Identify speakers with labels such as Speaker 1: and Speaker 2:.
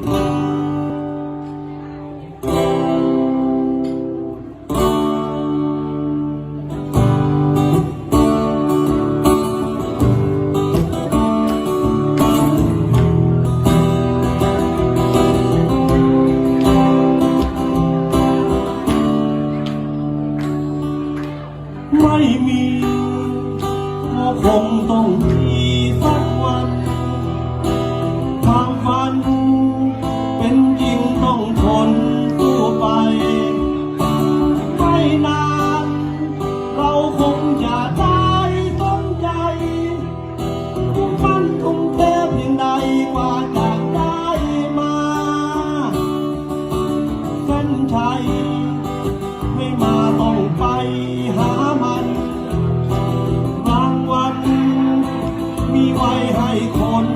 Speaker 1: ไม่มีก็คงต้อง ใช้ ไม่มาต้องไปหามัน บางวัน มีไว้ให้คน